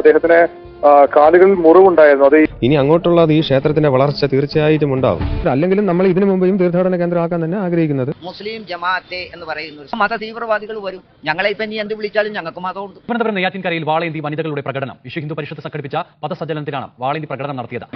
അദ്ദേഹത്തിന് കാലുകളിൽ മുറിവുണ്ടായിരുന്നു. അത് ഇനി അങ്ങോട്ടുള്ള ഈ ക്ഷേത്രത്തിന്റെ വളർച്ച തീർച്ചയായിട്ടും ഉണ്ടാവും. അല്ലെങ്കിലും നമ്മൾ ഇതിനു മുമ്പേയും തീർത്ഥാടന കേന്ദ്രമാക്കാൻ തന്നെ ആഗ്രഹിക്കുന്നത്. മുസ്ലിം ജമാഅത്തെ എന്ന് പറയുന്ന മത തീവ്രവാദികൾ വരും. ഞങ്ങളെ ഇപ്പൊ എന്ത് വിളിച്ചാലും ഞങ്ങൾക്ക് മതമുണ്ട്. തിരുവനന്തപുരം നെയ്യാറ്റിൻകരയിൽ വാളേന്തി വനിതകളുടെ പ്രകടനം. വിശ്വ ഹിന്ദു പരിഷത്ത് സംഘടിപ്പിച്ച പദസജ്ജലനത്തിലാണ് വാളേന്തി പ്രകടനം നടത്തിയത്.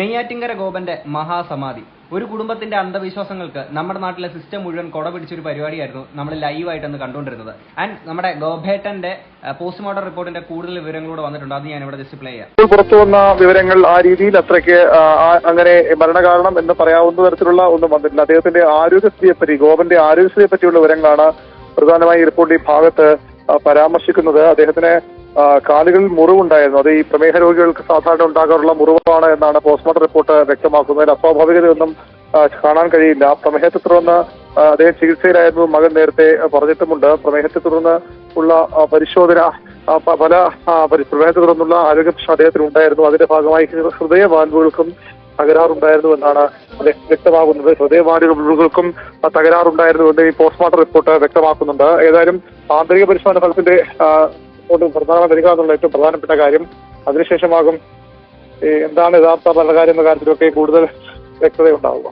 നെയ്യാറ്റിൻകര ഗോപന്റെ മഹാസമാധി. ഒരു കുടുംബത്തിന്റെ അന്ധവിശ്വാസങ്ങൾക്ക് നമ്മുടെ നാട്ടിലെ സിസ്റ്റം മുഴുവൻ കൊട പിടിച്ചൊരു പരിപാടിയായിരുന്നു നമ്മൾ ലൈവായിട്ടൊന്ന് കണ്ടുകൊണ്ടിരുന്നത് ആൻഡ് നമ്മുടെ ഗോഭേട്ടന്റെ പോസ്റ്റ്മോർട്ടം റിപ്പോർട്ടിന്റെ കൂടുതൽ വിവരങ്ങളോട് വന്നിട്ടുണ്ട്. അത് ഞാൻ ഇവിടെ ജസ്റ്റ് പ്ലേ ചെയ്യാം പുറത്തു വന്ന വിവരങ്ങൾ ആ രീതിയിൽ അത്രയ്ക്ക് അങ്ങനെ മരണകാരണം എന്ന് പറയാവുന്ന തരത്തിലുള്ള ഒന്നും വന്നിട്ടില്ല. അദ്ദേഹത്തിന്റെ ആരോഗ്യസ്ഥിതിയെ പറ്റി ഗോപന്റെ ആരോഗ്യസ്ഥിതിയെ പറ്റിയുള്ള വിവരങ്ങളാണ് പ്രധാനമായി റിപ്പോർട്ട് ഈ ഭാഗത്ത് പരാമർശിക്കുന്നത്. അദ്ദേഹത്തിന് കാലുകളിൽ മുറിവുണ്ടായിരുന്നു. അത് ഈ പ്രമേഹ രോഗികൾക്ക് സാധാരണ ഉണ്ടാകാറുള്ള മുറിവാണ് എന്നാണ് പോസ്റ്റ്മോർട്ടം റിപ്പോർട്ട് വ്യക്തമാക്കുന്നത് അതിൽ അസ്വാഭാവികതയൊന്നും കാണാൻ കഴിയില്ല. പ്രമേഹത്തെ തുടർന്ന് അദ്ദേഹം ചികിത്സയിലായിരുന്നു മകൻ നേരത്തെ പറഞ്ഞിട്ടുമുണ്ട്. പ്രമേഹത്തെ തുടർന്ന് ഉള്ള പരിശോധന പല പ്രമേഹത്തെ തുടർന്നുള്ള ആരോഗ്യ പ്രശ്നം അദ്ദേഹത്തിന് ഉണ്ടായിരുന്നു. അതിന്റെ ഭാഗമായി ഹൃദയ വാൽവുകൾക്കും തകരാറുണ്ടായിരുന്നു എന്നാണ് വ്യക്തമാകുന്നത്. ഹൃദയ വാൽവുകൾക്കും തകരാറുണ്ടായിരുന്നു എന്ന് ഈ പോസ്റ്റ്മോർട്ടം റിപ്പോർട്ട് വ്യക്തമാക്കുന്നുണ്ട്. ഏതായാലും ആന്തരിക പരിശോധന ഫലത്തിന്റെ റിപ്പോർട്ട് പ്രധാനമായി വരിക എന്നുള്ള ഏറ്റവും പ്രധാനപ്പെട്ട കാര്യം അതിനുശേഷമാകും എന്താണ് യഥാർത്ഥ ഭരണകാര്യം എന്ന കാര്യത്തിലൊക്കെ കൂടുതൽ വ്യക്തതയുണ്ടാവുക.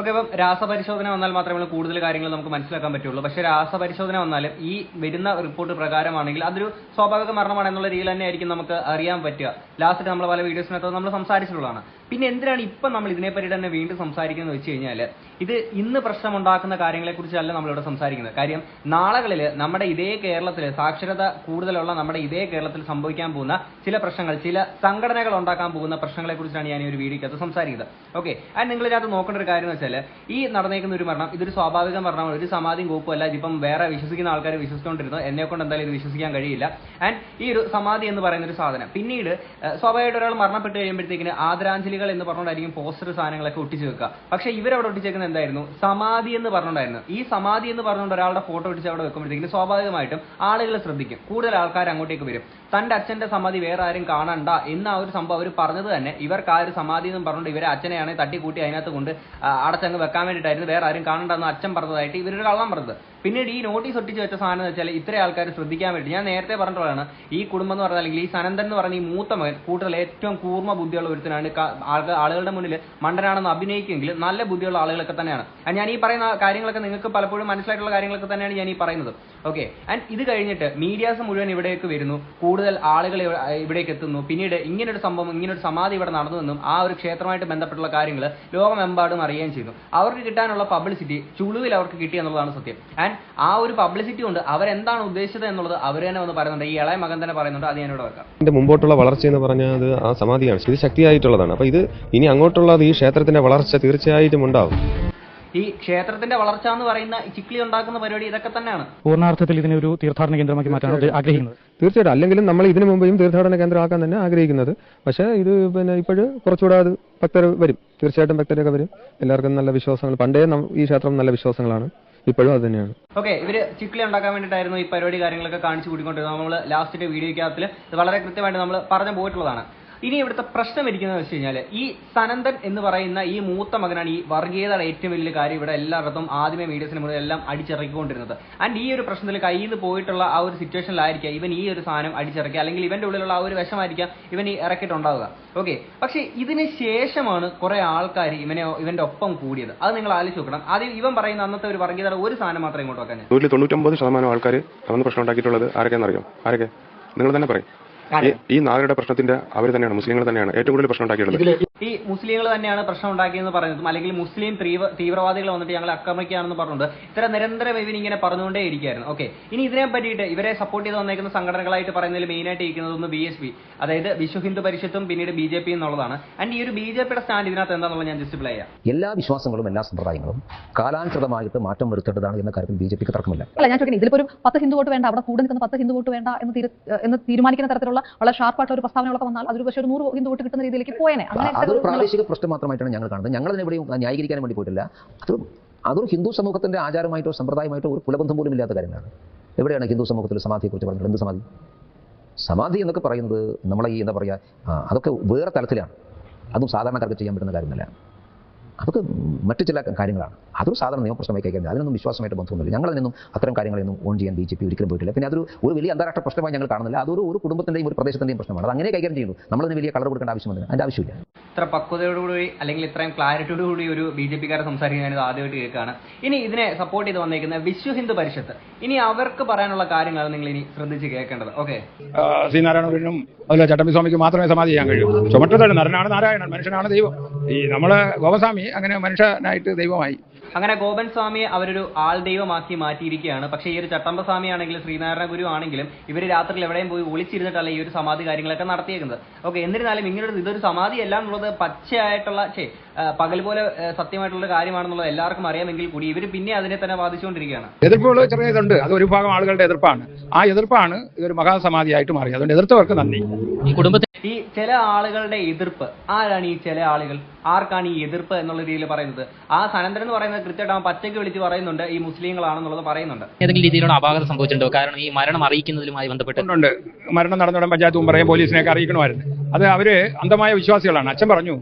ഓക്കെ അപ്പം രാസപരിശോധന വന്നാൽ മാത്രമേ കൂടുതൽ കാര്യങ്ങൾ നമുക്ക് മനസ്സിലാക്കാൻ പറ്റുള്ളൂ. പക്ഷെ രാസപരിശോധന വന്നാലും ഈ വരുന്ന റിപ്പോർട്ട് പ്രകാരമാണെങ്കിൽ അതൊരു സ്വാഭാവിക മരണമാണ് എന്നുള്ള രീതിയിൽ തന്നെ ആയിരിക്കും നമുക്ക് അറിയാൻ പറ്റുക. ലാസ്റ്റ് നമ്മൾ പല വീഡിയോസിനകത്ത് നമ്മൾ സംസാരിച്ചിട്ടുള്ളതാണ്. പിന്നെ എന്തിനാണ് ഇപ്പം നമ്മൾ ഇതിനെപ്പറ്റി തന്നെ വീണ്ടും സംസാരിക്കുന്നത് വെച്ച് കഴിഞ്ഞാൽ ഇത് ഇന്ന് പ്രശ്നമുണ്ടാക്കുന്ന കാര്യങ്ങളെക്കുറിച്ചല്ല നമ്മളിവിടെ സംസാരിക്കുന്നത്. കാര്യം നാളുകളിൽ നമ്മുടെ ഇതേ കേരളത്തിൽ സാക്ഷരത കൂടുതലുള്ള നമ്മുടെ ഇതേ കേരളത്തിൽ സംഭവിക്കാൻ പോകുന്ന ചില പ്രശ്നങ്ങൾ ചില സംഘടനകൾ ഉണ്ടാക്കാൻ പോകുന്ന പ്രശ്നങ്ങളെക്കുറിച്ചാണ് ഞാൻ ഈ ഒരു വീഡിയോക്കകത്ത് സംസാരിക്കുന്നത്. ഓക്കെ അത് നിങ്ങൾ ഇതിനകത്ത് നോക്കേണ്ട ഒരു കാര്യം എന്ന് വെച്ചാൽ ഈ നടന്നേക്കുന്ന ഒരു മരണം ഇതൊരു സ്വാഭാവിക മരണമാണ് ഒരു സമാധിയും കോപ്പും അല്ല ഇതിപ്പം വേറെ വിശ്വസിക്കുന്ന ആൾക്കാർ വിശ്വസിച്ചുകൊണ്ടിരുന്നു. എന്നെ കൊണ്ട് എന്തായാലും ഇത് വിശ്വസിക്കാൻ കഴിയില്ല. ആൻഡ് ഈ ഒരു സമാധി എന്ന് പറയുന്ന ഒരു സാധനം. പിന്നീട് സ്വാഭാവികമായിട്ട് ഒരാൾ മരണപ്പെട്ട് കഴിയുമ്പോഴത്തേക്കിന് ആദരാഞ്ജലികൾ എന്ന് പറഞ്ഞുകൊണ്ടായിരിക്കും പോസ്റ്റർ സാധനങ്ങളൊക്കെ ഒട്ടിച്ചു വെക്കുക. പക്ഷെ ഇവരവിടെ ഒട്ടിച്ചേക്കുന്നത് എന്തായിരുന്നു? സമാധി എന്ന് പറഞ്ഞുകൊണ്ടായിരുന്നു. ഈ സമാധി എന്ന് പറഞ്ഞുകൊണ്ട് ഒരാളുടെ ഫോട്ടോ ഒട്ടിച്ച് അവിടെ വെക്കുമ്പോഴത്തേക്കും സ്വാഭാവികമായിട്ടും ആളുകൾ ശ്രദ്ധിക്കും. കൂടുതൽ ആൾക്കാർ അങ്ങോട്ടേക്ക് വരും. തന്റെ അച്ഛന്റെ സമാധി വേറെ ആരും കാണണ്ട എന്ന ഒരു സംഭവം അവർ പറഞ്ഞത് തന്നെ. ഇവർക്ക് ആ ഒരു സമാധി എന്ന് പറഞ്ഞുകൊണ്ട് ഇവരെ അച്ഛനെയാണ് തട്ടിക്കൂട്ടി അതിനകത്ത് കൊണ്ട് അടച്ചങ്ങ് വെക്കാൻ വേണ്ടിയിട്ടായിരുന്നു. വേറെ ആരും കാണണ്ടെന്ന് അച്ഛൻ പറഞ്ഞതായിട്ട് ഇവരൊരു കള്ളം പറഞ്ഞത്. പിന്നീട് ഈ നോട്ടീസ് ഒട്ടിച്ച് വെച്ച സാധനം എന്ന് വെച്ചാൽ ഇത്ര ആൾക്കാർ ശ്രദ്ധിക്കാൻ വേണ്ടി. ഞാൻ നേരത്തെ പറഞ്ഞിട്ടുള്ളതാണ് ഈ കുടുംബം എന്ന് പറഞ്ഞാൽ അല്ലെങ്കിൽ ഈ സനന്ദൻ എന്ന് പറഞ്ഞ ഈ മൂത്ത മകൻ കൂടുതൽ ഏറ്റവും കൂർമ്മ ബുദ്ധിയുള്ള ഒരുത്തനാണ് ആളുകളുടെ മുന്നിൽ മണ്ടനാണെന്ന് അഭിനയിക്കുമെങ്കിൽ നല്ല ബുദ്ധിയുള്ള ആളുകളൊക്കെ തന്നെയാണ്. ഞാൻ ഈ പറയുന്ന കാര്യങ്ങളൊക്കെ നിങ്ങൾക്ക് പലപ്പോഴും മനസ്സിലായിട്ടുള്ള കാര്യങ്ങളൊക്കെ തന്നെയാണ് ഞാൻ ഈ പറയുന്നത്. ഓക്കെ ആൻഡ് ഇത് കഴിഞ്ഞിട്ട് മീഡിയാസ് മുഴുവൻ ഇവിടേക്ക് വരുന്നു. കൂടുതൽ ആളുകൾ ഇവിടേക്ക് എത്തുന്നു. പിന്നീട് ഇങ്ങനൊരു സംഭവം ഇങ്ങനൊരു സമാധി ഇവിടെ നടന്നുവെന്നും ആ ഒരു ക്ഷേത്രമായിട്ട് ബന്ധപ്പെട്ടുള്ള കാര്യങ്ങൾ ലോകമെമ്പാടും അറിയുകയും ചെയ്യുന്നു. അവർക്ക് കിട്ടാനുള്ള പബ്ലിസിറ്റി ചുളുവിൽ അവർക്ക് കിട്ടി എന്നുള്ളതാണ് സത്യം. ആൻഡ് ആ ഒരു പബ്ലിസിറ്റി കൊണ്ട് അവരെന്താണ് ഉദ്ദേശിച്ചത് എന്നുള്ളത് അവർ തന്നെ വന്ന് പറയുന്നുണ്ട്. ഈ ഇളയ മകൻ തന്നെ പറയുന്നുണ്ട്. അത് ഞാനിവിടെ വെക്കാം. ഇതിന്റെ മുമ്പോട്ടുള്ള വളർച്ച എന്ന് പറഞ്ഞാൽ അത് ആ സമാധിയാണ്. ഇത് ശക്തിയായിട്ടുള്ളതാണ്. അപ്പൊ ഇത് ഇനി അങ്ങോട്ടുള്ളത് ഈ ക്ഷേത്രത്തിന്റെ വളർച്ച തീർച്ചയായിട്ടും ഉണ്ടാവും. ഈ ക്ഷേത്രത്തിന്റെ വളർച്ച എന്ന് പറയുന്ന ഈ ചിക്ലി ഉണ്ടാക്കുന്ന പരിപാടി ഇതൊക്കെ തന്നെയാണ്. പൂർണാർത്ഥത്തിൽ ഇതിനെ ഒരു തീർത്ഥാടന കേന്ദ്രമാക്കി മാറ്റാൻ ആഗ്രഹിക്കുന്നത്. തീർച്ചയായിട്ടും. അല്ലെങ്കിലും നമ്മൾ ഇതിനു മുമ്പേയും തീർത്ഥാടന കേന്ദ്രമാക്കാൻ തന്നെ ആഗ്രഹിക്കുന്നത്. പക്ഷേ ഇത് പിന്നെ ഇപ്പോഴും കുറച്ചുകൂടെ അത് ഭക്തർ വരും. തീർച്ചയായിട്ടും ഭക്തരൊക്കെ വരും. എല്ലാവർക്കും നല്ല വിശ്വാസങ്ങൾ. പണ്ടേ ഈ ക്ഷേത്രം നല്ല വിശ്വാസങ്ങളാണ്. ഇപ്പോഴും അത് തന്നെയാണ്. ഓക്കെ ഇവർ ചിക്കിളി ഉണ്ടാക്കാൻ വേണ്ടിയിട്ടായിരുന്നു ഈ പരിപാടി കാര്യങ്ങളൊക്കെ കാണിച്ചു കൂട്ടിക്കൊണ്ടിരുന്നത്. നമ്മൾ ലാസ്റ്റിന്റെ വീഡിയോയ്ക്കകത്തിൽ വളരെ കൃത്യമായിട്ട് നമ്മൾ പറഞ്ഞു പോയിട്ടുള്ളതാണ്. ഇനി ഇവിടുത്തെ പ്രശ്നം ഇരിക്കുന്നത് വെച്ച് കഴിഞ്ഞാൽ ഈ സനന്ദൻ എന്ന് പറയുന്ന ഈ മൂത്ത മകനാണ് ഈ വർഗീയതയുടെ ഏറ്റവും വലിയ കാര്യം ഇവിടെ എല്ലായിടത്തും ആദ്യമേ മീഡിയസിന് മുന്നിൽ എല്ലാം അടിച്ചിറക്കിക്കൊണ്ടിരുന്നത്. ആൻഡ് ഈ ഒരു പ്രശ്നത്തിൽ കയ്യിൽ നിന്ന് പോയിട്ടുള്ള ആ ഒരു സിറ്റുവേഷനിലായിരിക്കാം ഇവൻ ഈ ഒരു സാധനം അടിച്ചിറക്കുക. അല്ലെങ്കിൽ ഇവന്റെ ഉള്ളിലുള്ള ആ ഒരു വിഷമായിരിക്കാം ഇവൻ ഈ ഇറക്കിയിട്ടുണ്ടാവുക. ഓക്കെ പക്ഷേ ഇതിന് ശേഷമാണ് കുറെ ആൾക്കാർ ഇവനെ ഇവന്റെ ഒപ്പം കൂടിയത്. അത് നിങ്ങൾ ആലോചിച്ച് നോക്കണം. ആദ്യം ഇവൻ പറയുന്ന അന്നത്തെ ഒരു വർഗീയതയുടെ ഒരു സാധനം മാത്രമേ ഇങ്ങോട്ട് വെക്കാൻ തൊണ്ണൂറ്റൊമ്പത് ശതമാനം ആൾക്കാർ പ്രശ്നം ഉണ്ടാക്കിയിട്ടുള്ളത് ആരൊക്കെയെന്നറിയോ ആരൊക്കെ? നിങ്ങൾ തന്നെ പറയും. ഈ- നാഗരുടെ പ്രശ്നത്തിന്റെ അവർ തന്നെയാണ് മുസ്ലിങ്ങൾ തന്നെയാണ് ഏറ്റവും കൂടുതൽ പ്രശ്നം ഉണ്ടാക്കിയിട്ടുള്ളത്. ഈ മുസ്ലിങ്ങൾ തന്നെയാണ് പ്രശ്നം ഉണ്ടാക്കിയെന്ന് പറയുന്നതും. അല്ലെങ്കിൽ മുസ്ലിം തീവ്രവാദികൾ വന്നിട്ട് ഞങ്ങൾ ആക്രമിക്കുകയാണെന്ന് പറഞ്ഞുകൊണ്ട് ഇത്ര നിരന്തരം ഇവൻ ഇങ്ങനെ പറഞ്ഞുകൊണ്ടേ ഇരിക്കുകയായിരുന്നു. ഓക്കെ ഇനി ഇതിനെ പറ്റിയിട്ട് ഇവരെ സപ്പോർട്ട് ചെയ്ത് വന്നേക്കുന്ന സംഘടനകളായിട്ട് പറയുന്നതിൽ മെയിനായിട്ട് ഇരിക്കുന്നത് ഒന്ന് ബി എസ് പി അതായത് വിശ്വ ഹിന്ദു പരിഷത്തും പിന്നീട് ബി ജെ പി എന്നുള്ളതാണ്. ആൻഡ് ഈ ഒരു ബി ജെ പിയുടെ സ്റ്റാൻഡ് ഇതിനകത്ത് എന്താണെന്നുള്ളത് ഞാൻ ജസ്റ്റ് പ്ലേ ചെയ്യാം. എല്ലാ വിശ്വാസങ്ങളും എല്ലാ സമ്പ്രദായങ്ങളും കാലാനുസൃതമായിട്ട് മാറ്റം വരുത്തേണ്ടതാണ് എന്ന കാര്യത്തിൽ ബി ജെ പിക്ക് തർക്കമില്ല. അല്ല ഞാൻ ചോദിക്കുന്നത് ഇതിലിപ്പോൾ ഒരു പത്ത് ഹിന്ദു വോട്ട് വേണ്ട അവിടെ കൂടെ നിൽക്കുന്ന പത്ത് ഹിന്ദു വോട്ട് വേണ്ട എന്ന് എന്ന് തീരുമാനിക്കുന്ന തരത്തിലുള്ള വളരെ ഷാർപ്പായിട്ട് ഒരു പ്രസ്താവനകളൊക്കെ വന്നാൽ അതൊരു പക്ഷേ ഒരു നൂറ് ഹിന്ദു വോട്ട് കിട്ടുന്ന രീതിയിലേക്ക് പോയേനെ. അതൊരു പ്രാദേശിക പ്രശ്നം മാത്രമായിട്ടാണ് ഞങ്ങൾ കാണുന്നത്. ഞങ്ങൾ എവിടെയും ന്യായീകരിക്കാൻ വേണ്ടി പോയിട്ടില്ല. അത് അതൊരു ഹിന്ദു സമൂഹത്തിന്റെ ആചാരമായിട്ടോ സമ്പ്രദായമായിട്ടോ ഒരു കുലബന്ധം പോലും ഇല്ലാത്ത കാര്യങ്ങളാണ്. എവിടെയാണ് ഹിന്ദു സമൂഹത്തിൽ സമാധിയെക്കുറിച്ച് പറഞ്ഞത്? എന്ത് സമാധി? സമാധി എന്നൊക്കെ പറയുന്നത് നമ്മളെ ഈ എന്താ പറയുക അതൊക്കെ വേറെ തലത്തിലാണ്. അതും സാധാരണക്കാർക്ക് ചെയ്യാൻ പറ്റുന്ന കാര്യമല്ല. അതൊക്കെ മറ്റു ചില കാര്യങ്ങളാണ്. അതൊരു സാധാരണ നിയമപ്രശ്നമായി കൈകാര്യം അതിനൊന്നും വിശ്വാസമായിട്ട് ബന്ധമൊന്നുമില്ല. ഞങ്ങളതിനൊന്നും അത്തരം കാര്യങ്ങളൊന്നും ഓൺ ചെയ്യാൻ ബി ജെ പി ഒരിക്കലും പോയിട്ടില്ല. പിന്നെ അതൊരു ഒരു വലിയ അന്താരാഷ്ട്ര പ്രശ്നമായി ഞങ്ങൾ കാണുന്നില്ല. അതൊരു ഒരു കുടുംബത്തിന്റെയും ഒരു പ്രദേശത്തിന്റെയും പ്രശ്നമാണ്. അത് അങ്ങനെ കൈകാര്യം ചെയ്യുന്നു. നമ്മളതിന് വലിയ കളർ കൊടുക്കേണ്ട ആവശ്യമൊന്നുമില്ല അതിന്റെ ആവശ്യമില്ല. ഇത്ര പക്വതയോടുകൂടി അല്ലെങ്കിൽ ഇത്രയും ക്ലാരിറ്റിയോടുകൂടി ഒരു ബി ജെ പിക്കാരെ സംസാരിക്കുന്നത് ആദ്യമായിട്ട് കേൾക്കുകയാണ്. ഇനി ഇതിനെ സപ്പോർട്ട് ചെയ്ത് വന്നേക്കുന്ന വിശ്വ ഹിന്ദു പരിഷത്ത്. ഇനി അവർക്ക് പറയാനുള്ള കാര്യങ്ങളാണ് നിങ്ങൾ ഇനി ശ്രദ്ധിച്ച് കേൾക്കേണ്ടത്. ഓക്കെ ശ്രീനാരായണനും അതുപോലെ ചട്ടമ്പിസ്വാമിക്ക് മാത്രമേ സമാധി ചെയ്യാൻ കഴിയൂ. ചുമട്ടതല്ല നരനാണ് നാരായണൻ മനുഷ്യനാണ് ദൈവം. ഈ നമ്മൾ ഗോപസ്വാമി അങ്ങനെ മനുഷ്യനായിട്ട് ദൈവമായി. അങ്ങനെ ഗോപൻ സ്വാമിയെ അവരൊരു ആൾ ദൈവമാക്കി മാറ്റിയിരിക്കുകയാണ്. പക്ഷേ ഈ ഒരു ചട്ടമ്പ സ്വാമി ആണെങ്കിലും ശ്രീനാരായണ ഗുരു ആണെങ്കിലും ഇവർ രാത്രിയിൽ എവിടെയും പോയി ഒളിച്ചിരുന്നിട്ടല്ല ഈ ഒരു സമാധി കാര്യങ്ങളൊക്കെ നടത്തിയേക്കുന്നത്. ഓക്കെ എന്നിരുന്നാലും ഇങ്ങനൊരു ഇതൊരു സമാധി അല്ല എന്നുള്ളത് പച്ചയായിട്ടുള്ള ചേ പകൽ പോലെ സത്യമായിട്ടുള്ള കാര്യമാണെന്നുള്ളത് എല്ലാവർക്കും അറിയാമെങ്കിൽ കൂടി ഇവർ പിന്നെ അതിനെ തന്നെ ബാധിച്ചുകൊണ്ടിരിക്കുകയാണ്. എതിർപ്പുകൾ ചെറിയ ഇതുണ്ട്. അത് ഒരു ഭാഗം ആളുകളുടെ എതിർപ്പാണ്. ആ എതിർപ്പാണ് ഇതൊരു മഹാസമാധിയായിട്ട് മാറി അതുകൊണ്ട് എതിർത്തവർക്ക് നന്ദി. ഈ കുടുംബത്തിൽ ഈ ചില ആളുകളുടെ എതിർപ്പ്. ആരാണ് ഈ ചില ആളുകൾ? ആർക്കാണ് ഈ എതിർപ്പ് എന്നുള്ള രീതിയിൽ പറയുന്നത്? ആ സനന്ദൻ എന്ന് പറയുന്നത് കൃത്യമായിട്ട് അവൻ പച്ചയ്ക്ക് വിളിച്ച് പറയുന്നുണ്ട് ഈ മുസ്ലിങ്ങളാണെന്നുള്ളത് പറയുന്നുണ്ട്. ഏതെങ്കിലും രീതിയിലുള്ള അപാകത സംഭവിച്ചിട്ടുണ്ടോ? കാരണം ഈ മരണം അറിയിക്കുന്നതിലുമായി ബന്ധപ്പെട്ടിട്ടുണ്ട് മരണം നടന്നുടൻ പഞ്ചായത്ത് മുമ്പറയും പോലീസിനെ അറിയിക്കണമായിരുന്നു. അത് അവർ അന്ധമായ വിശ്വാസികളാണ്. അച്ഛൻ പറഞ്ഞു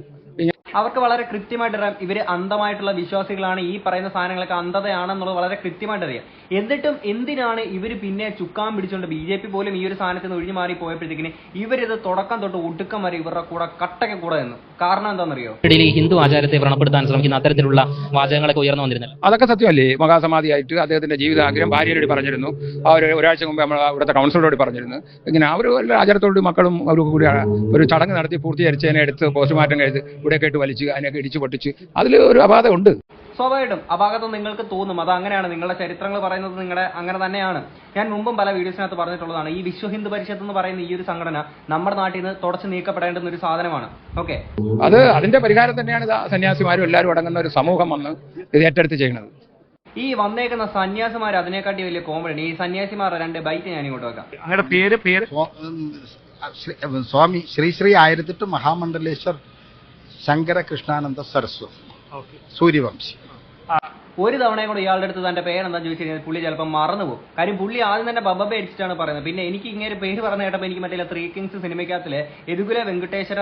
അവർക്ക് വളരെ കൃത്യമായിട്ട് അറിയാം. ഇവർ അന്ധമായിട്ടുള്ള വിശ്വാസികളാണ്. ഈ പറയുന്ന സാധനങ്ങളൊക്കെ അന്ധതയാണെന്നുള്ളത് വളരെ കൃത്യമായിട്ട് അറിയാം. എന്നിട്ടും എന്തിനാണ് ഇവർ പിന്നെ ചുക്കാൻ പിടിച്ചുകൊണ്ട് ബി ജെ പി പോലും ഈ ഒരു സാധനത്തിൽ നിന്ന് ഒഴിഞ്ഞു മാറി പോയപ്പോഴത്തേക്കിന് ഇവരിത് തുടക്കം തൊട്ട് ഒടുക്കം വരെ ഇവരുടെ കൂടെ കട്ടയ്ക്ക് കൂടെ നിന്നു. കാരണം എന്താണെന്നറിയോ? ഇടയിൽ ഹിന്ദു ആചാരത്തെ വ്രണപ്പെടുത്താൻ ശ്രമിക്കുന്ന അത്തരത്തിലുള്ള വാചകങ്ങളൊക്കെ ഉയർന്നു വന്നിരുന്നില്ല. അതൊക്കെ സത്യമല്ലേ? മഹാസമാധിയായിട്ട് അദ്ദേഹത്തിന്റെ ജീവിതാഗ്രഹം ഭാര്യയോട് പറഞ്ഞിരുന്നു. അവർ ഒരാഴ്ച മുമ്പ് നമ്മൾ ഇവിടുത്തെ കൗൺസിലറോട് പറഞ്ഞിരുന്നു. ഇങ്ങനെ അവർ എല്ലാ ആചാരത്തോട് മക്കളും അവർ കൂടി ഒരു ചടങ്ങ് നടത്തി പൂർത്തീകരിച്ചതിനെ എടുത്ത് പോസ്റ്റ്മോർട്ടം കഴിച്ച് ഇവിടെ ഇട്ട് വലിച്ച് അതിനൊക്കെ ഇടിച്ചു പൊട്ടിച്ച് അതിൽ ഒരു അപാധ ഉണ്ട് സ്വാഭാവികമായിട്ടും അപാകതം നിങ്ങൾക്ക് തോന്നും. അത് അങ്ങനെയാണ്. നിങ്ങളുടെ ചരിത്രങ്ങൾ പറയുന്നത് നിങ്ങളുടെ അങ്ങനെ തന്നെയാണ്. ഞാൻ മുമ്പും പല വീഡിയോസിനകത്ത് പറഞ്ഞിട്ടുള്ളതാണ്. ഈ വിശ്വ ഹിന്ദു പരിഷത്ത് എന്ന് പറയുന്ന ഈ ഒരു സംഘടന നമ്മുടെ നാട്ടിൽ നിന്ന് തുടച്ചു നീക്കപ്പെടേണ്ടുന്ന ഒരു സാധനമാണ്. ഓക്കെ? അത് അതിന്റെ പരിഹാരം തന്നെയാണ് സന്യാസിമാരും എല്ലാവരും അടങ്ങുന്ന ഒരു സമൂഹം വന്ന് ഇത് ഏറ്റെടുത്ത് ചെയ്യുന്നത്. ഈ വന്നേക്കുന്ന സന്യാസിമാർ അതിനെക്കാട്ടി വലിയ കോമഡി ഈ സന്യാസിമാരുടെ രണ്ട് ബൈറ്റ് ഞാൻ ഇങ്ങോട്ട് വെക്കാം. അങ്ങയുടെ പേര് പേര്. സ്വാമി ശ്രീ ശ്രീ ആയിരത്തിട്ട് മഹാമണ്ഡലേശ്വർ ശങ്കര കൃഷ്ണാനന്ദ സരസ്വതി സൂര്യവംശി. ഒരു തവണയും കൂടെ ഇയാളുടെ അടുത്ത് തന്റെ പേരെന്താ ചോദിച്ചു കഴിഞ്ഞാൽ പുള്ളി ചിലപ്പോൾ പോകും. കാര്യം പുള്ളി ആദ്യം തന്നെ ബബ്ബ അടിച്ചിട്ടാണ് പറയുന്നത്. പിന്നെ എനിക്ക് ഇങ്ങനെ പേര് പറഞ്ഞു കേട്ടപ്പോൾ എനിക്ക് മറ്റേ ത്രീ കിങ്സ് സിനിമയ്ക്കകത്തിലെ എതുകുല വെങ്കടേശ്വര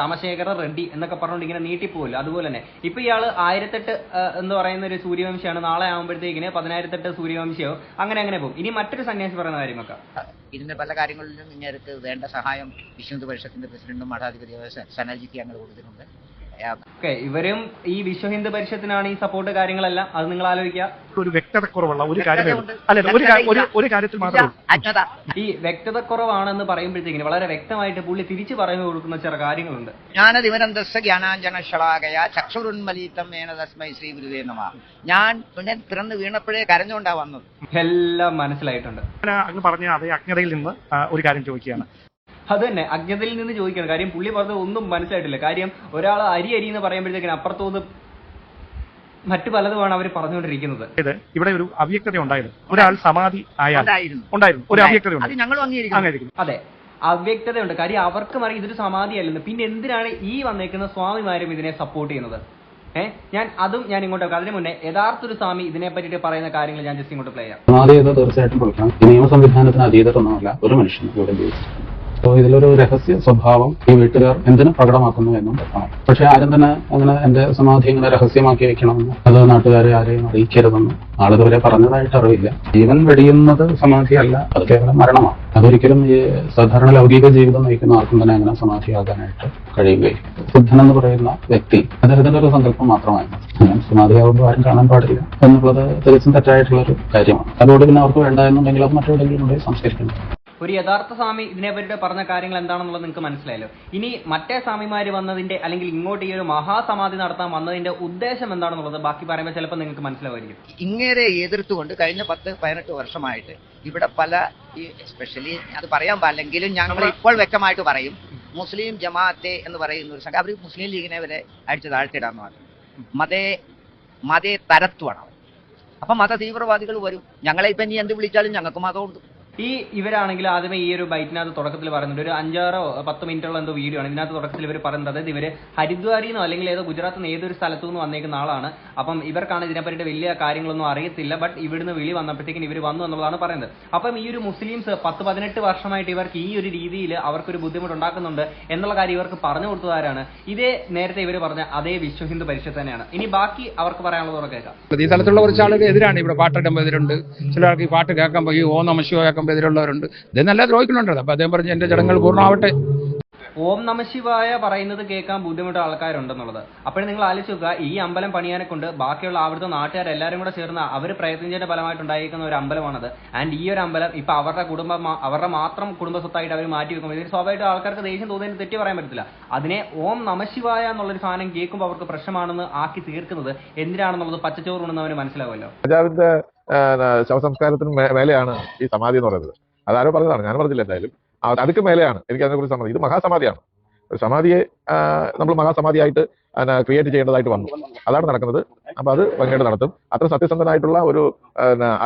രാമശേഖര റെഡ്ഡി എന്നൊക്കെ പറഞ്ഞുകൊണ്ട് ഇങ്ങനെ നീട്ടിപ്പോകില്ല അതുപോലെ തന്നെ ഇപ്പൊ ഇയാൾ ആയിരത്തെട്ട് എന്ന് പറയുന്ന ഒരു സൂര്യവംശിയാണ്. നാളെ ആകുമ്പോഴത്തേക്കിന് പതിനായിരത്തെട്ട് സൂര്യവംശിയോ അങ്ങനെ അങ്ങനെ പോകും. ഇനി മറ്റൊരു സന്യാസി പറയുന്ന കാര്യമൊക്കെ. ഇതിന്റെ പല കാര്യങ്ങളിലും ഇങ്ങനെ വേണ്ട സഹായം വിഷ്ണു പരിഷത്തിന്റെ പ്രസിഡന്റും മഠാധിപതി സനൽജിക്ക് ഞങ്ങൾ കൊടുത്തിട്ടുണ്ട്. ഓക്കെ ഇവരും ഈ വിശ്വ ഹിന്ദു പരിഷത്തിനാണ് ഈ സപ്പോർട്ട് കാര്യങ്ങളെല്ലാം. അത് നിങ്ങൾ ആലോചിക്കുക. ഒരു വ്യക്തത കുറവുള്ള ഒരു കാര്യമേ ഉള്ളൂ. അല്ല ഒരു കാ- ഒരു ഒരു കാര്യത്തിൽ മാത്രമേ ഉള്ളൂ. ഈ വ്യക്തത കുറവാണെന്ന് പറയുമ്പോഴത്തേക്കിന് വളരെ വ്യക്തമായിട്ട് പുള്ളി തിരിച്ചു പറഞ്ഞു കൊടുക്കുന്ന ചില കാര്യങ്ങളുണ്ട്. ജ്ഞാനദിവനന്തസ്ස ജ്ഞാനാഞ്ജന ഷളാകയ ചക്ഷുരുന്മലീതം ഏന തസ്മൈ ശ്രീ ഗുരുവേ നമ. ഞാൻ പിന്നെ പിറന്ന് വീണപ്പോഴേ കരഞ്ഞുകൊണ്ടാ വന്നത്. എല്ലാം മനസ്സിലായിട്ടുണ്ട്. ഞാൻ അങ്ങ് പറഞ്ഞ അതേ അജ്ഞതയിൽ നിന്ന് ആ, ഒരു കാര്യം ചോദിക്കുകയാണ്. അത് തന്നെ അജ്ഞതയിൽ നിന്ന് ചോദിക്കണം. കാര്യം പുള്ളി പറഞ്ഞത് ഒന്നും മനസ്സിലായിട്ടില്ല. കാര്യം ഒരാൾ അരി അരി എന്ന് പറയുമ്പോഴത്തേക്കിന് അപ്പുറത്തുനിന്ന് മറ്റു പലതുമാണ് അവർ പറഞ്ഞുകൊണ്ടിരിക്കുന്നത്. ഇത് ഇവിടെ ഒരു അവ്യക്തത ഉണ്ടായത്. ഒരാൾ സമാധി ആയാൽ ഉണ്ടായിരുന്നു. ഉണ്ടായിരുന്നു. ഒരു അവ്യക്തത അംഗീകരിക്കുന്നു. അതെ. അവ്യക്തതയുണ്ട്. കാര്യം അവർക്ക് അറിയാം ഇതൊരു സമാധിയല്ലെന്ന്. പിന്നെ എന്തിനാണ് ഈ വന്നേക്കുന്ന സ്വാമിമാരും ഇതിനെ സപ്പോർട്ട് ചെയ്യുന്നത്? ഏഹ് ഞാൻ അതും ഞാൻ ഇങ്ങോട്ട് വെക്കാം. അതിന് മുന്നേ യഥാർത്ഥ ഒരു സ്വാമി ഇതിനെ പറ്റിയിട്ട് പറയുന്ന കാര്യങ്ങൾ ഞാൻ ജസ്റ്റ് ഇങ്ങോട്ട് പ്ലേ ചെയ്യാം. തീർച്ചയായിട്ടും നിയമ സംവിധാനത്തിന് അതീതത്വമൊന്നുമല്ല. ഒരു മനുഷ്യൻ ഇവിടെ ജീവിച്ചിട്ടുണ്ട് അപ്പോൾ ഇതിലൊരു രഹസ്യ സ്വഭാവം ഈ വീട്ടുകാർ എന്തിനു പ്രകടമാക്കുന്നു എന്നും വ്യക്തമാണ് പക്ഷെ ആരും തന്നെ അങ്ങനെ എന്റെ സമാധി ഇങ്ങനെ രഹസ്യമാക്കി വെക്കണമെന്നും അത് നാട്ടുകാരെ ആരെയും അറിയിക്കരുതെന്ന് ആളിതുവരെ പറഞ്ഞതായിട്ട് അറിയില്ല. ജീവൻ വെടിയുന്നത് സമാധിയല്ല അത് കേവലം മരണമാണ്. അതൊരിക്കലും ഈ സാധാരണ ലൗകിക ജീവിതം നയിക്കുന്ന ആർക്കും തന്നെ അങ്ങനെ സമാധിയാകാനായിട്ട് കഴിയുകയില്ല. ബുദ്ധൻ എന്ന് പറയുന്ന വ്യക്തി അദ്ദേഹത്തിന്റെ ഒരു സങ്കല്പം മാത്രമായിരുന്നു. അങ്ങനെ സമാധിയാകുമ്പോൾ ആരും കാണാൻ പാടില്ല എന്നുള്ളത് തികച്ചും തെറ്റായിട്ടുള്ള ഒരു കാര്യമാണ്. അതോട് പിന്നെ അവർക്ക് വേണ്ട എന്നുണ്ടെങ്കിൽ അത് മറ്റെവിടെയെങ്കിലും കൊണ്ടുപോയി സംസ്കരിക്കണം. ഒരു യഥാർത്ഥ സ്വാമി ഇതിനെപ്പറ്റി പറഞ്ഞ കാര്യങ്ങൾ എന്താണെന്നുള്ളത് നിങ്ങൾക്ക് മനസ്സിലായല്ലോ. ഇനി മറ്റേ സ്വാമിമാര് വന്നതിന്റെ അല്ലെങ്കിൽ ഇങ്ങോട്ട് ഈ ഒരു മഹാസമാധി നടത്താൻ വന്നതിന്റെ ഉദ്ദേശം എന്താണെന്നുള്ളത് ബാക്കി പറയുമ്പോൾ ചിലപ്പോൾ നിങ്ങൾക്ക് മനസ്സിലാവുമായിരിക്കും. ഇങ്ങനെ എതിർത്തുകൊണ്ട് കഴിഞ്ഞ പത്ത് പതിനെട്ട് വർഷമായിട്ട് ഇവിടെ പല ഈ എസ്പെഷ്യലി അത് പറയാൻ പാടില്ലെങ്കിലും ഞങ്ങൾ ഇപ്പോൾ വ്യക്തമായിട്ട് പറയും മുസ്ലിം ജമാഅത്തെ എന്ന് പറയുന്ന ഒരു സംഘം അവർ മുസ്ലിം ലീഗിനെ വരെ അടിച്ച് താഴ്ത്തിടാന്ന് പറഞ്ഞു മതേ മതേ തരത്വമാണ്. അപ്പൊ മത തീവ്രവാദികൾ വരും. ഞങ്ങളെ ഇപ്പൊ ഇനി എന്ത് വിളിച്ചാലും ഞങ്ങൾക്ക് മതമുണ്ട്. ഈ ഇവരാണെങ്കിൽ ആദ്യമേ ഈ ഒരു ബൈറ്റിനകത്ത് തുടക്കത്തിൽ പറയുന്നുണ്ട്. ഒരു അഞ്ചാറോ പത്ത് മിനിറ്റുള്ള എന്തോ വീഡിയോ ആണ്. ഇതിനകത്ത് തുടക്കത്തിൽ ഇവർ പറയുന്നത്. അതായത് ഇവർ ഹരിദ്വാരിന്നോ അല്ലെങ്കിൽ ഏതോ ഗുജറാത്തിൽ നിന്ന് ഏതൊരു സ്ഥലത്തു നിന്ന് വന്നേക്കുന്ന ആളാണ്. അപ്പം ഇവർക്കാണ് ഇതിനെപ്പറ്റി വലിയ കാര്യങ്ങളൊന്നും അറിയത്തില്ല. ബട്ട് ഇവിടുന്ന് വിളി വന്നപ്പോഴത്തേക്കും ഇവർ വന്നു എന്നുള്ളതാണ് പറയുന്നത്. അപ്പം ഈ ഒരു മുസ്ലിംസ് പത്ത് പതിനെട്ട് വർഷമായിട്ട് ഇവർക്ക് ഈ ഒരു രീതിയിൽ അവർക്കൊരു ബുദ്ധിമുട്ട് ഉണ്ടാക്കുന്നുണ്ട് എന്നുള്ള കാര്യം ഇവർക്ക് പറഞ്ഞു കൊടുത്തതാരാണ് ഇതേ നേരത്തെ ഇവർ പറഞ്ഞ അതേ വിശ്വ ഹിന്ദു പരിഷത്ത് തന്നെയാണ്. ഇനി ബാക്കി അവർക്ക് പറയാനുള്ളതൊക്കെ കേൾക്കാം. ഈ സ്ഥലത്തുള്ള കുറച്ച് ആളുകൾ എതിരാണ്. ഇവിടെ പാട്ടിടുമ്പോൾ എതിരുണ്ട് ചില ആൾക്ക് ഈ പാട്ട് കേൾക്കുമ്പോൾ ഈ ഓ നമ കേൾക്കുമ്പോൾ എതിരുള്ളവരുണ്ട് ഇതെന്നല്ല നല്ല ദ്രോഹിക്കുന്നുണ്ടല്ലോ. അപ്പോൾ അദ്ദേഹം പറഞ്ഞു എന്റെ ചടങ്ങുകൾ പൂർണമാവട്ടെ. ഓം നമശിവായ പറയുന്നത് കേൾക്കാൻ ബുദ്ധിമുട്ട് ആൾക്കാരുണ്ടെന്നുള്ളത്. അപ്പോഴും നിങ്ങൾ ആലോചിച്ച് നോക്കുക ഈ അമ്പലം പണിയാനെ കൊണ്ട് ബാക്കിയുള്ള അവിടുത്തെ നാട്ടുകാരെല്ലാവരും കൂടെ ചേർന്ന് അവർ പ്രയത്നിച്ചതിന്റെ ഫലമായിട്ട് ഉണ്ടായിരിക്കുന്ന ഒരു അമ്പലമാണത്. ആൻഡ് ഈ ഒരു അമ്പലം ഇപ്പൊ അവരുടെ കുടുംബം അവരുടെ മാത്രം കുടുംബ സ്വത്തായിട്ട് അവർ മാറ്റി വെക്കുമ്പോൾ ഇതിന് സ്വാഭാവികമായിട്ട് ആൾക്കാർക്ക് ദേഷ്യം തോന്നിയതിന് തെറ്റി പറയാൻ പറ്റത്തില്ല. അതിനെ ഓം നമശിവായ എന്നുള്ളൊരു സാധനം കേൾക്കുമ്പോൾ അവർക്ക് പ്രശ്നമാണെന്ന് ആക്കി തീർക്കുന്നത് എന്തിനാണെന്നുള്ളത് പച്ചച്ചോറ് ഉണ്ടെന്ന് അവന് മനസ്സിലാവുമല്ലോ ശവസംസ്കാരത്തിന് മേലെയാണ് ഈ സമാധി എന്ന് പറയുന്നത്. അതാരോ പറഞ്ഞതാണ്. ഞാൻ പറഞ്ഞില്ല എന്തായാലും. അതുക്ക് മേലെയാണ്. എനിക്ക് അതിനെക്കുറിച്ച് സമ്മതി. ഇത് മഹാസമാധിയാണ്. ഒരു സമാധിയെ നമ്മൾ മഹാസമാധിയായിട്ട് ക്രിയേറ്റ് ചെയ്യേണ്ടതായിട്ട് വന്നു. അതാണ് നടക്കുന്നത്. അപ്പൊ അത് ഭംഗിയായിട്ട് നടത്തും. അത്ര സത്യസന്ധനായിട്ടുള്ള ഒരു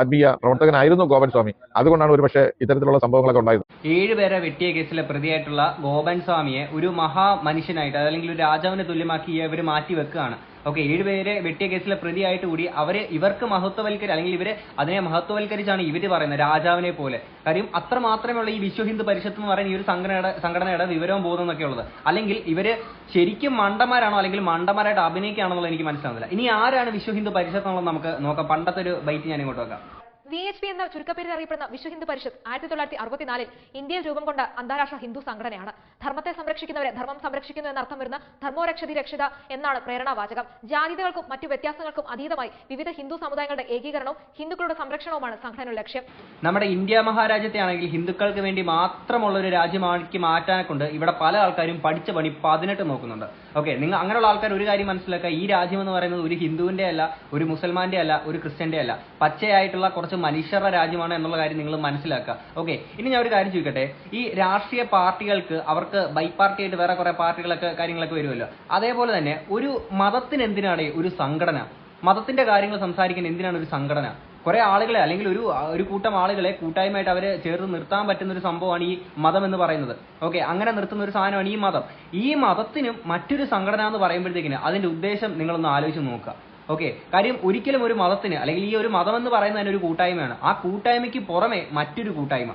ആത്മീയ പ്രവർത്തകനായിരുന്നു ഗോപൻ സ്വാമി അതുകൊണ്ടാണ് ഒരുപക്ഷെ ഇത്തരത്തിലുള്ള സംഭവങ്ങളൊക്കെ ഉണ്ടായത്. ഏഴുപേരെ വെട്ടിയ കേസിലെ പ്രതിയായിട്ടുള്ള ഗോപൻ സ്വാമിയെ ഒരു മഹാ മനുഷ്യനായിട്ട് ഒരു രാജാവിനെ തുല്യമാക്കി ഇവർ മാറ്റി വെക്കുകയാണ്. ഓക്കെ ഏഴുപേരെ വെട്ടിയ കേസിലെ പ്രതിയായിട്ട് കൂടി അവരെ ഇവർക്ക് മഹത്വവൽക്കരി അല്ലെങ്കിൽ ഇവരെ അതിനെ മഹത്വവൽക്കരിച്ചാണ് ഇവർ പറയുന്നത് രാജാവിനെ പോലെ. കാര്യം അത്ര മാത്രമേ ഉള്ള ഈ വിശ്വ ഹിന്ദു പരിഷത്ത് എന്ന് പറയുന്ന ഈ ഒരു സംഘടനയുടെ സംഘടനയുടെ വിവരവും ബോധം എന്നൊക്കെ ഉള്ളത് അല്ലെങ്കിൽ ഇവർ ശരിക്കും മണ്ടന്മാരാണോ അല്ലെങ്കിൽ മണ്ടന്മാരായിട്ട് അഭിനയിക്കുകയാണെന്നുള്ളത് എനിക്ക് മനസ്സിലാവുന്നില്ല. ഇനി ആരാണ് വിശ്വ ഹിന്ദു പരിഷത്ത് എന്നുള്ളത് നമുക്ക് നോക്കാം. പണ്ടത്തെ ഒരു ബൈറ്റ് ഞാൻ ഇങ്ങോട്ട് വെക്കാം. വി എച്ച് പി എന്ന ചുരുക്കപ്പേരിൽ അറിയപ്പെടുന്ന വിശ്വ ഹിന്ദു പരിഷത്ത് ആയിരത്തി തൊള്ളായിരത്തി അറുപത്തിനാലിൽ ഇന്ത്യയിൽ രൂപം കൊണ്ട അന്താരാഷ്ട്ര ഹിന്ദു സംഘടനയാണ്. ധർമ്മത്തെ സംരക്ഷിക്കുന്നവരെ ധർമ്മം സംരക്ഷിക്കുന്നു എന്നർത്ഥം വരുന്ന ധർമ്മോരക്ഷതി രക്ഷിത എന്നാണ് പ്രേരണാവാചകം. ജാതികൾക്കും മറ്റു വ്യത്യാസങ്ങൾക്കും അതീതമായി വിവിധ ഹിന്ദു സമുദായങ്ങളുടെ ഏകീകരണവും ഹിന്ദുക്കളുടെ സംരക്ഷണവുമാണ് സംഘടനയുടെ ലക്ഷ്യം. നമ്മുടെ ഇന്ത്യ മഹാരാജ്യത്തെ ആണെങ്കിൽ ഹിന്ദുക്കൾക്ക് വേണ്ടി മാത്രമുള്ള ഒരു രാജ്യമാക്കി മാറ്റാനെ കൊണ്ട് ഇവിടെ പല ആൾക്കാരും പഠിച്ച പണി പതിനെട്ട് നോക്കുന്നുണ്ട്. ഓക്കെ നിങ്ങൾ അങ്ങനെയുള്ള ആൾക്കാർ ഒരു കാര്യം മനസ്സിലാക്കുക. ഈ രാജ്യം എന്ന് പറയുന്നത് ഒരു ഹിന്ദുവിന്റെ അല്ല ഒരു മുസൽമാന്റെ അല്ല ഒരു ക്രിസ്ത്യന്റെ അല്ല. പച്ചയായിട്ടുള്ള കുറച്ച് മനുഷ്യരുടെ രാജ്യമാണ് എന്നുള്ള കാര്യം നിങ്ങൾ മനസ്സിലാക്കുക. ഓക്കെ ഇനി ഞാൻ ഒരു കാര്യം ചോദിക്കട്ടെ. ഈ രാഷ്ട്രീയ പാർട്ടികൾക്ക് അവർക്ക് ബൈ പാർട്ടി ആയിട്ട് വേറെ കുറെ പാർട്ടികളൊക്കെ കാര്യങ്ങളൊക്കെ വരുമല്ലോ. അതേപോലെ തന്നെ ഒരു മതത്തിന് എന്തിനാണ് ഒരു സംഘടന? മതത്തിന്റെ കാര്യങ്ങൾ സംസാരിക്കാൻ എന്തിനാണ് ഒരു സംഘടന? കുറെ ആളുകളെ അല്ലെങ്കിൽ ഒരു ഒരു കൂട്ടം ആളുകളെ കൂട്ടായ്മയായിട്ട് അവരെ ചേർത്ത് നിർത്താൻ പറ്റുന്ന ഒരു സംഭവമാണ് ഈ മതം എന്ന് പറയുന്നത്. ഓക്കെ അങ്ങനെ നിർത്തുന്ന ഒരു സാധനമാണ് ഈ മതം. ഈ മതത്തിനും മറ്റൊരു സംഘടന എന്ന് പറയുമ്പോഴത്തേക്കിന് അതിന്റെ ഉദ്ദേശം നിങ്ങളൊന്ന് ആലോചിച്ച് നോക്കുക. ഓക്കെ കാര്യം ഒരിക്കലും ഒരു മതത്തിന് അല്ലെങ്കിൽ ഈ ഒരു മതം എന്ന് പറയുന്നത് തന്നെ ഒരു കൂട്ടായ്മയാണ്. ആ കൂട്ടായ്മയ്ക്ക് പുറമെ മറ്റൊരു കൂട്ടായ്മ.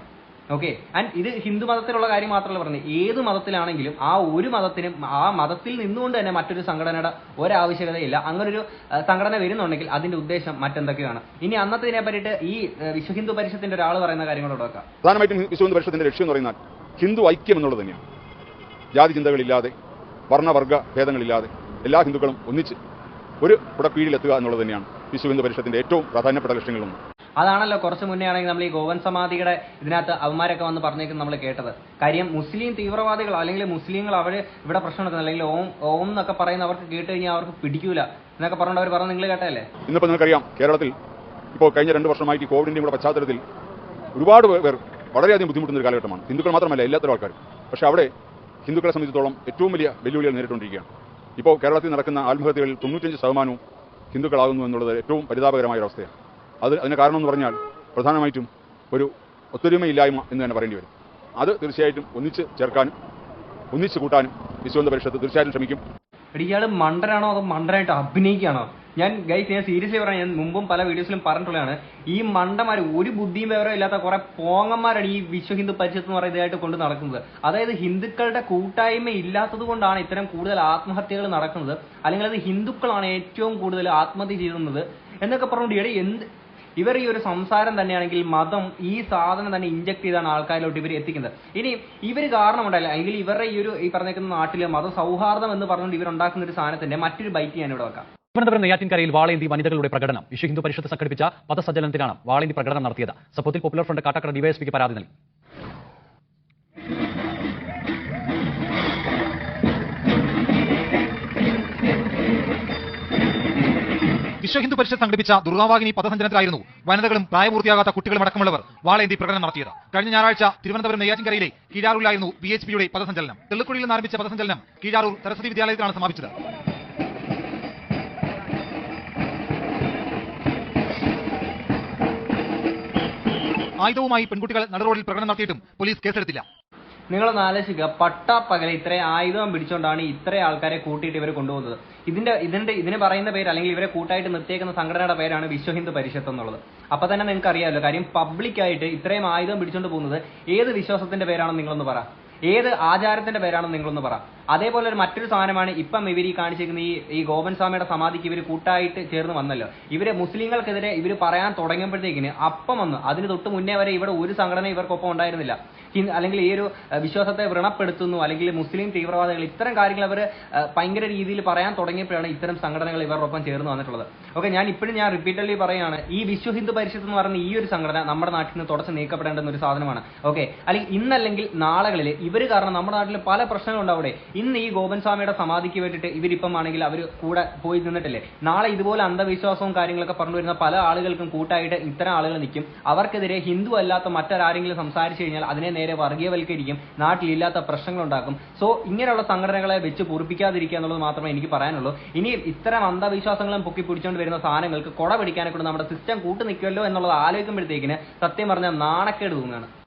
ഓക്കെ ആൻഡ് ഇത് ഹിന്ദു മതത്തിലുള്ള കാര്യം മാത്രമല്ല പറഞ്ഞത്. ഏത് മതത്തിലാണെങ്കിലും ആ ഒരു മതത്തിനും ആ മതത്തിൽ നിന്നുകൊണ്ട് തന്നെ മറ്റൊരു സംഘടനയുടെ ഒരാവശ്യകതയില്ല. അങ്ങനൊരു സംഘടന വരുന്നുണ്ടെങ്കിൽ അതിന്റെ ഉദ്ദേശം മറ്റെന്തൊക്കെയാണ്? ഇനി അന്നത്തെ പറ്റിയിട്ട് ഈ വിശ്വ ഹിന്ദു പരിഷത്തിന്റെ ഒരാൾ പറയുന്ന കാര്യങ്ങളോട് വെക്കാം പ്രധാനമായിട്ടും വിശ്വ ഹിന്ദു പരിഷത്തിന്റെ ലക്ഷ്യം എന്ന് പറയുന്നത് ഹിന്ദു ഐക്യം എന്നുള്ളത് തന്നെയാണ്. ജാതി ചിന്തകളില്ലാതെ വർണവർഗ ഭേദങ്ങളില്ലാതെ എല്ലാ ഹിന്ദുക്കളും ഒന്നിച്ച് ഒരു കുടക്കീഴിലെത്തുക എന്നുള്ളത് തന്നെയാണ് വിശ്വ ഹിന്ദു പരിഷത്തിന്റെ ഏറ്റവും പ്രധാനപ്പെട്ട ലക്ഷ്യങ്ങളൊന്നും അതാണല്ലോ കുറച്ച് മുന്നേ ആണെങ്കിൽ നമ്മൾ ഈ ഗോവൻ സമാധിയുടെ ഇതിനകത്ത് അവന്മാരൊക്കെ വന്ന് പറഞ്ഞേക്കും നമ്മൾ കേട്ടത്. കാര്യം മുസ്ലിം തീവ്രവാദികൾ അല്ലെങ്കിൽ മുസ്ലിങ്ങൾ അവർ ഇവിടെ പ്രശ്നം നടക്കുന്നത് അല്ലെങ്കിൽ ഓം ഓം എന്നൊക്കെ പറയുന്ന അവർക്ക് കേട്ട് കഴിഞ്ഞാൽ അവർക്ക് പിടിക്കൂല എന്നൊക്കെ പറഞ്ഞവർ പറഞ്ഞു നിങ്ങൾ കേട്ടല്ലേ ഇന്നിപ്പോൾ നിങ്ങൾക്കറിയാം കേരളത്തിൽ ഇപ്പോൾ കഴിഞ്ഞ രണ്ട് വർഷമായിട്ട് ഈ കോവിഡിന്റെ കൂടെ പശ്ചാത്തലത്തിൽ ഒരുപാട് പേർ വളരെയധികം ബുദ്ധിമുട്ടുന്ന ഒരു കാലഘട്ടമാണ്. ഹിന്ദുക്കൾ മാത്രമല്ല എല്ലാത്തരം ആൾക്കാരും. പക്ഷേ അവിടെ ഹിന്ദുക്കളെ സംബന്ധിച്ചിടത്തോളം ഏറ്റവും വലിയ വെല്ലുവിളികൾ നേരിട്ടുകൊണ്ടിരിക്കുകയാണ്. ഇപ്പോൾ കേരളത്തിൽ നടക്കുന്ന ആത്മഹത്യകളിൽ തൊണ്ണൂറ്റഞ്ച് ശതമാനവും ഹിന്ദുക്കളാകുന്നു എന്നുള്ളത് ഏറ്റവും പരിതാപകരമായ ഒരു അവസ്ഥയാണ്. അത് അതിന് കാരണമെന്ന് പറഞ്ഞാൽ പ്രധാനമായിട്ടും ഒരു ഒത്തൊരുമയില്ലായ്മ എന്ന് തന്നെ പറയേണ്ടി വരും. അത് തീർച്ചയായിട്ടും ഒന്നിച്ച് ചേർക്കാനും ഒന്നിച്ച് കൂട്ടാനും വിശ്വന്ത പരിഷത്ത് തീർച്ചയായിട്ടും ശ്രമിക്കും. ഇയാൾ മണ്ടനാണോ അതോ മണ്ടനായിട്ട് അഭിനയിക്കുകയാണോ? ഞാൻ ഗൈസ് ഞാൻ സീരിയസ്ലി പറയാം ഞാൻ മുമ്പും പല വീഡിയോസിലും പറഞ്ഞിട്ടുള്ളതാണ് ഈ മണ്ടന്മാർ ഒരു ബുദ്ധിയും വിവരം ഇല്ലാത്ത കുറെ പോങ്ങന്മാരാണ് ഈ വിശ്വ ഹിന്ദു പരിഷത്ത് എന്ന് പറയുന്ന ഇതായിട്ട് കൊണ്ട് നടക്കുന്നത്. അതായത് ഹിന്ദുക്കളുടെ കൂട്ടായ്മ ഇല്ലാത്തത് കൊണ്ടാണ് ഇത്തരം കൂടുതൽ ആത്മഹത്യകൾ നടക്കുന്നത്. അല്ലെങ്കിൽ അത് ഹിന്ദുക്കളാണ് ഏറ്റവും കൂടുതൽ ആത്മഹത്യ ചെയ്യുന്നത് എന്നൊക്കെ പറഞ്ഞുകൊണ്ട് ഇടയിൽ എന്ത് ഇവർ ഈ ഒരു സംസാരം തന്നെയാണെങ്കിൽ മതം ഈ സാധനം തന്നെ ഇഞ്ചക്ട് ചെയ്താണ് ആൾക്കാരിലോട്ട് ഇവർ എത്തിക്കുന്നത്. ഇനി ഇവർ കാരണമുണ്ടല്ല? അല്ലെങ്കിൽ ഇവരുടെ ഈ ഒരു ഈ പറഞ്ഞേക്കുന്ന നാട്ടിലെ മത സൗഹാർദ്ദം എന്ന് പറഞ്ഞുകൊണ്ട് ഇവരുണ്ടാക്കുന്ന ഒരു സാധനത്തിന്റെ മറ്റൊരു ബൈറ്റ് ഞാൻ ഇവിടെ വെക്കാം. തിരുവനന്തപുരം നെയ്യാറ്റിൻകരയിൽ വാളേന്തി വനിതകളുടെ പ്രകടനം. വിശ്വ ഹിന്ദു പരിഷത്ത് സംഘടിപ്പിച്ച പദസജ്ജലനത്തിലാണ് വാളേന്തി പ്രകടനം നടത്തിയത്. സപ്പോത്തിൽ പോപ്പുലർ ഫ്രണ്ട് കാട്ടാക്കട ഡിവൈഎസ്പിക്ക് പരാതി നൽകി. വിശ്വ ഹിന്ദു പരിഷത്ത് സംഘടിപ്പിച്ച ദുർഗാവാഹിനി പദസഞ്ചനത്തിലായിരുന്നു വനിതകളും പ്രായപൂർത്തിയാകാത്ത കുട്ടികളും അടക്കമുള്ളവർ വാളേന്തി പ്രകടനം നടത്തിയത്. കഴിഞ്ഞ ഞായറാഴ്ച തിരുവനന്തപുരം നെയ്യാറ്റിൻകരയിലെ കീഴാറൂരിലായിരുന്നു ബി എച്ച് പിയുടെ പദസഞ്ചലനം. തെള്ളിക്കുഴിയിൽ നിന്ന് ആരംഭിച്ച പദസഞ്ചലനം കീഴാറൂർ സരസ്വതി വിദ്യാലയത്തിലാണ് സമാപിച്ചത്. ആയുധവുമായി പെൺകുട്ടികൾ നടുറോഡിൽ പ്രകടനം നടത്തിയിട്ടും പോലീസ് കേസെടുത്തില്ല. നിങ്ങളൊന്ന് ആലോചിക്കുക. പട്ടാപ്പകലെ ഇത്രയും ആയുധം പിടിച്ചുകൊണ്ടാണ് ഇത്രയും ആൾക്കാരെ കൂട്ടിയിട്ട് ഇവർ കൊണ്ടുപോകുന്നത്. ഇതിന്റെ ഇതിന്റെ ഇതിന് പറയുന്ന പേര് അല്ലെങ്കിൽ ഇവരെ കൂട്ടായിട്ട് നിർത്തിയേക്കുന്ന സംഘടനയുടെ പേരാണ് വിശ്വ ഹിന്ദു പരിഷത്ത് എന്നുള്ളത്. അപ്പൊ തന്നെ നിങ്ങൾക്ക് അറിയാമല്ലോ കാര്യം പബ്ലിക്കായിട്ട് ഇത്രയും ആയുധം പിടിച്ചുകൊണ്ട് പോകുന്നത് ഏത് വിശ്വാസത്തിന്റെ പേരാണെന്ന് നിങ്ങളൊന്ന് പറ. ഏത് ആചാരത്തിന്റെ പേരാണെന്ന് നിങ്ങളൊന്ന് പറ. അതേപോലെ ഒരു മറ്റൊരു സാധനമാണ് ഇപ്പം ഇവർ ഈ കാണിച്ചിരിക്കുന്ന ഈ ഈ ഗോപൻ സ്വാമിയുടെ സമാധിക്ക് ഇവർ കൂട്ടായിട്ട് ചേർന്ന് വന്നല്ലോ. ഇവർ മുസ്ലിങ്ങൾക്കെതിരെ ഇവർ പറയാൻ തുടങ്ങിയപ്പോഴത്തേക്കിന് അപ്പം വന്ന്. അതിന് തൊട്ട് മുന്നേ വരെ ഇവിടെ ഒരു സംഘടന ഇവർക്കൊപ്പം ഉണ്ടായിരുന്നില്ല. അല്ലെങ്കിൽ ഈ ഒരു വിശ്വാസത്തെ വ്രണപ്പെടുത്തുന്നു അല്ലെങ്കിൽ മുസ്ലിം തീവ്രവാദികൾ ഇത്തരം കാര്യങ്ങൾ അവർ ഭയങ്കര രീതിയിൽ പറയാൻ തുടങ്ങിയപ്പോഴാണ് ഇത്തരം സംഘടനകൾ ഇവരോടൊപ്പം ചേർന്ന് വന്നിട്ടുള്ളത്. ഓക്കെ ഞാൻ ഇപ്പോഴും ഞാൻ റിപ്പീറ്റഡ്ലി പറയുകയാണ് ഈ വിശ്വ ഹിന്ദു പരിഷത്ത് എന്ന് പറയുന്ന ഈ ഒരു സംഘടന നമ്മുടെ നാട്ടിൽ നിന്ന് തുടച്ച് നീക്കപ്പെടേണ്ടുന്ന ഒരു സാധനമാണ്. ഓക്കെ അല്ലെങ്കിൽ ഇന്നല്ലെങ്കിൽ നാളുകളിൽ ഇവർ കാരണം നമ്മുടെ നാട്ടിൽ പല പ്രശ്നങ്ങളുണ്ട് അവിടെ. ഇന്ന് ഈ ഗോപൻ സ്വാമിയുടെ സമാധിക്ക് വേണ്ടിയിട്ട് ഇവരിപ്പം ആണെങ്കിൽ അവർ കൂടെ പോയി നിന്നിട്ടില്ലേ? നാളെ ഇതുപോലെ അന്ധവിശ്വാസവും കാര്യങ്ങളൊക്കെ പറഞ്ഞു വരുന്ന പല ആളുകൾക്കും കൂട്ടായിട്ട് ഇത്തരം ആളുകൾ നിൽക്കും. അവർക്കെതിരെ ഹിന്ദു അല്ലാത്ത മറ്റൊരാരെങ്കിലും സംസാരിച്ചു കഴിഞ്ഞാൽ അതിനെ നേരെ വർഗീയവൽക്കരിക്കും നാട്ടിലില്ലാത്ത പ്രശ്നങ്ങൾ ഉണ്ടാക്കും സോ ഇങ്ങനെയുള്ള സംഘടനകളെ വെച്ച് പൊറിപ്പിക്കാതിരിക്കുക എന്നുള്ളത് മാത്രമേ എനിക്ക് പറയാനുള്ളൂ. ഇനി ഇത്തരം അന്ധവിശ്വാസങ്ങളും പൊക്കി പിടിച്ചുകൊണ്ട് വരുന്ന സാധനങ്ങൾക്ക് കൊട പിടിക്കാനെ നമ്മുടെ സിസ്റ്റം കൂട്ടു നിൽക്കുമല്ലോ എന്നുള്ളത് ആലോചിക്കുമ്പോഴത്തേക്കിന് സത്യം പറഞ്ഞാൽ നാണക്കേട് തോന്നുകയാണ്